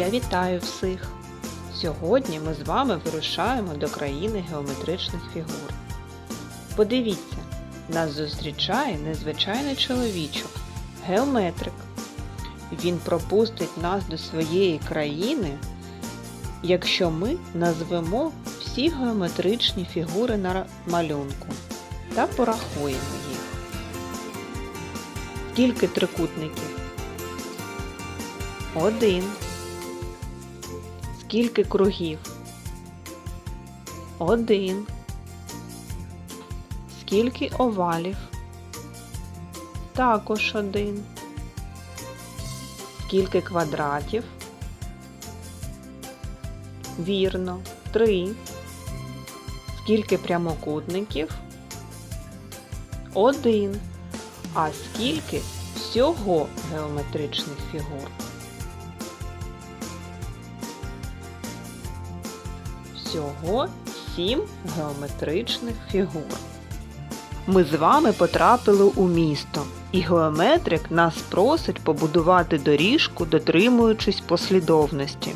Я вітаю всіх! Сьогодні ми з вами вирушаємо до країни геометричних фігур. Подивіться, нас зустрічає незвичайний чоловічок, геометрик. Він пропустить нас до своєї країни, якщо ми назвемо всі геометричні фігури на малюнку та порахуємо їх. Скільки трикутників? Один. Скільки кругів? Один. Скільки овалів? Також один. Скільки квадратів? Вірно, три. Скільки прямокутників? Один. А скільки всього геометричних фігур? Всього сім геометричних фігур. Ми з вами потрапили у місто, і геометрик нас просить побудувати доріжку, дотримуючись послідовності.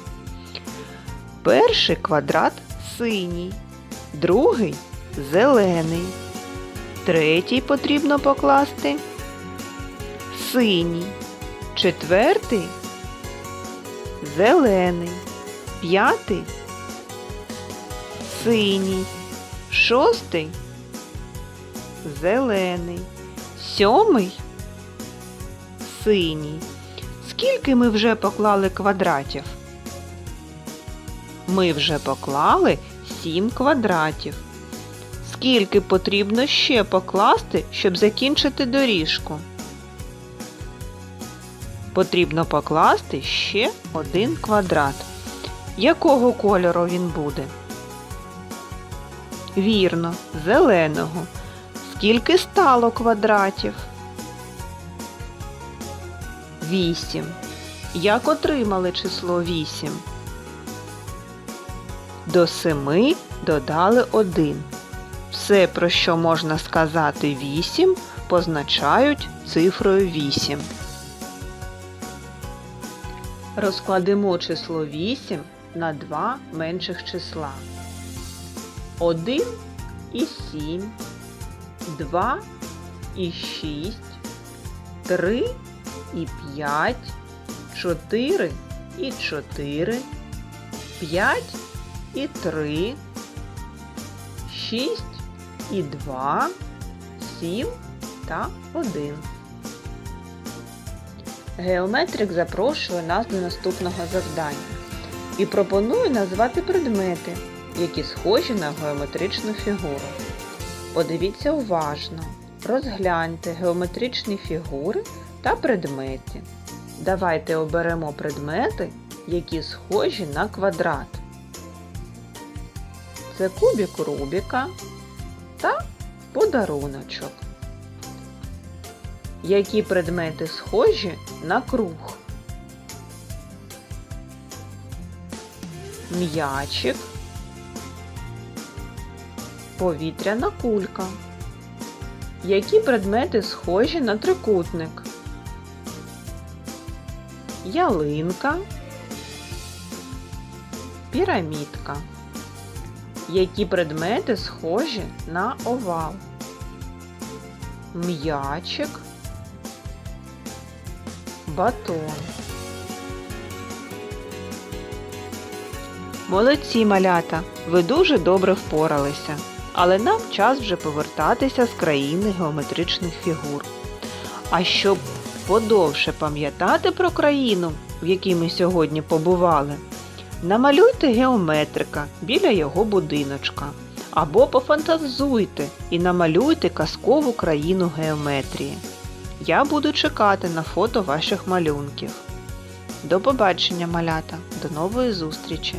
Перший квадрат синій, другий зелений. Третій потрібно покласти синій, четвертий зелений, п'ятий синій, шостий зелений, сьомий синій. Скільки ми вже поклали квадратів? Ми вже поклали сім квадратів. Скільки потрібно ще покласти, щоб закінчити доріжку? Потрібно покласти ще один квадрат. Якого кольору він буде? Вірно, зеленого. Скільки стало квадратів? Вісім. Як отримали число вісім? До семи додали один. Все, про що можна сказати 8, позначають цифрою 8. Розкладемо число 8 на два менших числа. 1 і 7, 2 і 6, 3 і 5, 4 і 4, 5 і 3, 6 і 2, 7 та 1. Геометрик запрошує нас до наступного завдання і пропонує назвати предмети, які схожі на геометричну фігуру. Подивіться уважно, розгляньте геометричні фігури та предмети. Давайте оберемо предмети, які схожі на квадрат. Це кубик Рубіка та подаруночок. Які предмети схожі на круг? М'ячик, повітряна кулька. Які предмети схожі на трикутник? Ялинка, пірамідка. Які предмети схожі на овал? М'ячик, батон. Молодці малята! Ви дуже добре впоралися. Але нам час вже повертатися з країни геометричних фігур. А щоб подовше пам'ятати про країну, в якій ми сьогодні побували, намалюйте геометрика біля його будиночка. Або пофантазуйте і намалюйте казкову країну геометрії. Я буду чекати на фото ваших малюнків. До побачення, малята! До нової зустрічі!